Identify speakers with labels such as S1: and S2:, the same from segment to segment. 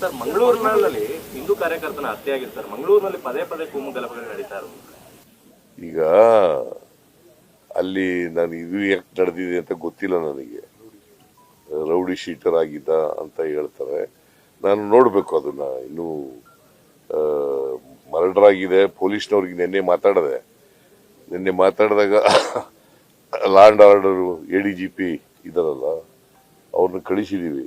S1: Sir ಮಂಗಳೂರಿನಲ್ಲಿ ಹಿಂದೂ ಕಾರ್ಯಕರ್ತನ ಹತ್ಯೆ ಆಗಿದೆ ಸರ್. ಮಂಗಳೂರಿನಲ್ಲಿ ಪದೇ ಪದೇ ಕೂಮು ಗಲಭೆಗಳು ನಡೀತಾ ಇರೋದು.
S2: ಈಗ ಅಲ್ಲಿ ನಾನು ಇದು ಯಾಕೆ ನಡೆದಿದೆ ಅಂತ ಗೊತ್ತಿಲ್ಲ ನನಗೆ. ರೌಡಿ ಶೀಟರ್ ಆಗಿದ್ದ ಅಂತ ಹೇಳ್ತಾರೆ. ನಾನು ನೋಡಬೇಕು ಅದನ್ನ. ಇನ್ನೂ ಮರ್ಡರ್ ಆಗಿದೆ ಪೊಲೀಸ್ನವ್ರಿಗೆ ನಿನ್ನೆ ಮಾತಾಡಿದೆ. ನಿನ್ನೆ ಮಾತಾಡಿದಾಗ law and order A D G P ಇದಾರಲ್ಲ ಅವ್ರನ್ನ ಕಳಿಸಿದೀವಿ.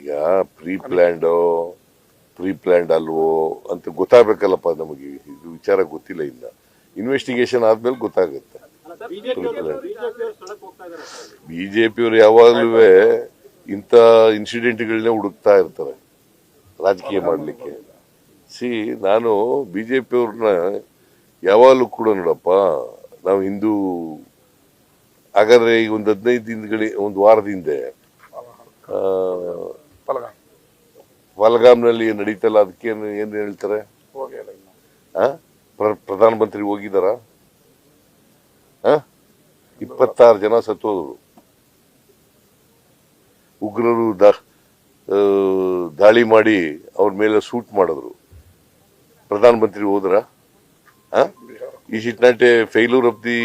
S2: ಈಗ ಪ್ರೀ ಪ್ಲ್ಯಾಂಡೋ ಪ್ರೀ ಪ್ಲ್ಯಾಂಡ್ ಅಲ್ವೋ ಅಂತ ಗೊತ್ತಾಗಬೇಕಲ್ಲಪ್ಪ ನಮಗೆ. ಇದು ವಿಚಾರ ಗೊತ್ತಿಲ್ಲ ಇನ್ನ. ಇನ್ವೆಸ್ಟಿಗೇಷನ್ ಆದ್ಮೇಲೆ ಗೊತ್ತಾಗುತ್ತೆ. ಬಿಜೆಪಿಯವರು ಯಾವಾಗಲೂ ಇಂಥ ಇನ್ಸಿಡೆಂಟ್ಗಳನ್ನೇ ಹುಡುಕ್ತಾ ಇರ್ತಾರೆ. ರಾಜಕೀಯ ಮಾಡಲಿಕ್ಕೆ. ಸಿ ನಾನು ಬಿಜೆಪಿಯವ್ರನ್ನ ಯಾವಾಗಲೂ ಕೂಡ ನೋಡಪ್ಪ ನಾವು ಹಿಂದೂ ಹಾಗಾದ್ರೆ ಈಗ ಒಂದು ಹದಿನೈದು ದಿನಗಳ ಒಂದು ವಾರದ ಹಿಂದೆ ಪಲ್ಗಾಮ್ನಲ್ಲಿ ನಡೀತಲ್ಲ ಅದಕ್ಕೆ ಏನು ಹೇಳ್ತಾರೆ? ಆ? ಪ್ರ- ಪ್ರಧಾನಮಂತ್ರಿ ಹೋಗಿದಾರ? ಇಪ್ಪತ್ತಾರು ಜನ ಸತ್ತೋದ್ರು ಉಗ್ರರು ದಾಳಿ ಮಾಡಿ ಅವ್ರ ಮೇಲೆ ಸೂಟ್ ಮಾಡಿದ್ರು. ಪ್ರಧಾನಮಂತ್ರಿ ಹೋದ್ರ? Not a failure of the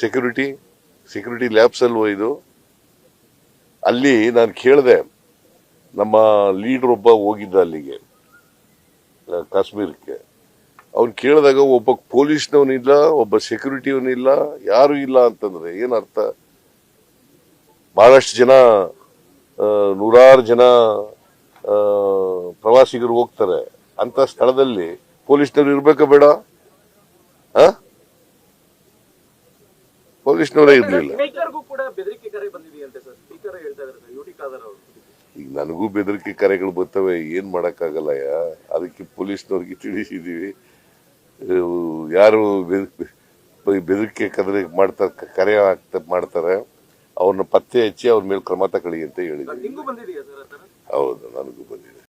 S2: security security lapse ಅಲ್ವೋ ಇದು? ಅಲ್ಲಿ ನಾನು ಕೇಳಿದೆ, ನಮ್ಮ ಲೀಡರ್ ಒಬ್ಬ ಹೋಗಿದ್ದ ಅಲ್ಲಿಗೆ ಕಾಶ್ಮೀರಕ್ಕೆ. ಅವ್ನು ಕೇಳಿದಾಗ ಒಬ್ಬ ಪೊಲೀಸ್ನವನಿಲ್ಲ ಒಬ್ಬ ಸೆಕ್ಯೂರಿಟಿಯವನಿಲ್ಲ ಯಾರು ಇಲ್ಲ ಅಂತಂದ್ರೆ ಏನರ್ಥ ಬಹಳಷ್ಟು ಜನ ನೂರಾರು ಜನ ಪ್ರವಾಸಿಗರು ಹೋಗ್ತಾರೆ. ಅಂತ ಸ್ಥಳದಲ್ಲಿ ಪೊಲೀಸ್ನವ್ರು ಇರ್ಬೇಕ ಬೇಡ? ಆ? ಪೊಲೀಸ್ನವರೇ ಇರ್ಲಿಲ್ಲ. ಈಗ ನನಗೂ ಬೆದರಿಕೆ ಕರೆಗಳು ಬರ್ತವೆ. ಏನ್ ಮಾಡಕ್ಕಾಗಲ್ಲಯ್ಯ ಅದಕ್ಕೆ ಪೊಲೀಸ್ನವ್ರಿಗೆ ತಿಳಿಸಿದೀವಿ. ಯಾರು ಬೆದ- ಬೆದರಿಕೆ ಕದ್ರೆ ಮಾಡ್ತಾರೆ ಕರೆ ಆಗ್ತ ಮಾಡ್ತಾರೆ. ಅವ್ರನ್ನ ಪತ್ತೆ ಹಚ್ಚಿ ಅವ್ರ ಮೇಲೆ ಕ್ರಮ ತಗೊಳ್ಳಿ ಅಂತ ಹೇಳಿದ್ವಿ.
S1: ಆ
S2: ಹೌದು ನನಗೂ ಬಂದಿದೆ.